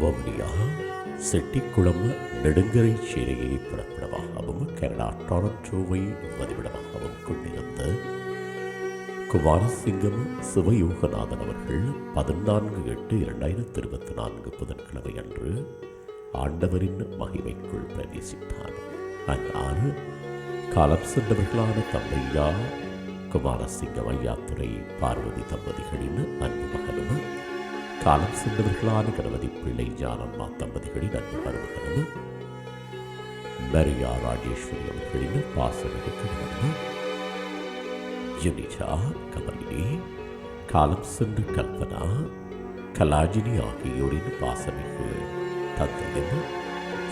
வவுனியா செட்டிக்குளம் நெடுங்கரை சேனையை புறப்படமாகவும் கனடா டொரண்டோவை வதிவிடமாகவும் கொண்டிருந்த குமாரசிங்கம் சிவயோகநாதன் அவர்கள் பதினான்கு எட்டு இரண்டாயிரத்தி இருபத்தி நான்கு புதன்கிழமை அன்று ஆண்டவரின் மகிமைக்குள் பிரவேசித்தார். அன்னார் காலம் சென்றவர்களான தந்தையா குமாரசிங்கம் ஐயாத்துறை பார்வதி தம்பதிகளின் அன்பு மகனும் காலம் சென்றவர்களான கணபதி பிள்ளை ஞானம்மா தம்பதிகளின் அன்பு மருமகனும் மரியா ராஜேஸ்வரி அவர்களின் பாசமிகு கணவனும் யுனிஜா கமலினி காலம் சென்று கல்பனா கலாஜினி ஆகியோரின் பாசமிகு தந்தையும்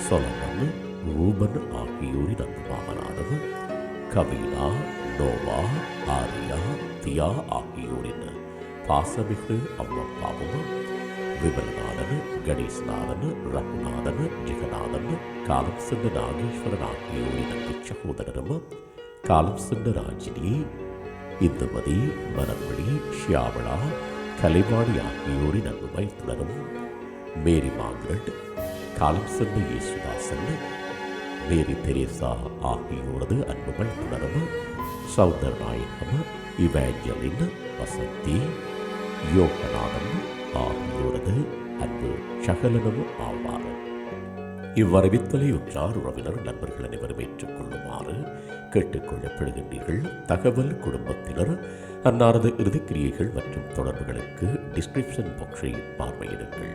சொலமன் ரூபன் ஆகியோரின் அன்பு மாமனானது கவினா நோவா ஆரியா தியா ஆகியோரின் பாசமிகு அம்மப்பாவும் விமலநாதன் கணேசநாதன் ரகுநாதன் ஜெகநாதன் காலம் சென்ற நாகேஸ்வரன் ஆகியோரின் அன்பு சகோதரரும் காலம் சென்ற ராஜினி இந்துமதி மனமொழி ஷியாமளா கலைவாணி ஆகியோரின் அன்பு மைத்துனரும் மேரி மார்கரெட் காலம் சென்ற இயேசுதாசன் மேரி தெரேசா ஆகியோரது அன்பு மைத்துனரும் சௌந்தர் நாயகம் இவாஞ்சலின் வசந்தி யோகநாதன் ஆகியோரது அன்பு சகலனும் ஆவார் இவ்வறிவித்தலை உற்றார் உறவினர் நண்பர்கள் அனைவரும் ஏற்றுக்கொள்ளுமாறு கேட்டுக்கொள்ளப்படுகின்றீர்கள். தகவல் குடும்பத்தினர் அன்னாரது இறுதிக்கிரியைகள் மற்றும் தொடர்புகளுக்கு டிஸ்கிரிப்ஷன் பாக்ஸை பார்வையிடுங்கள்.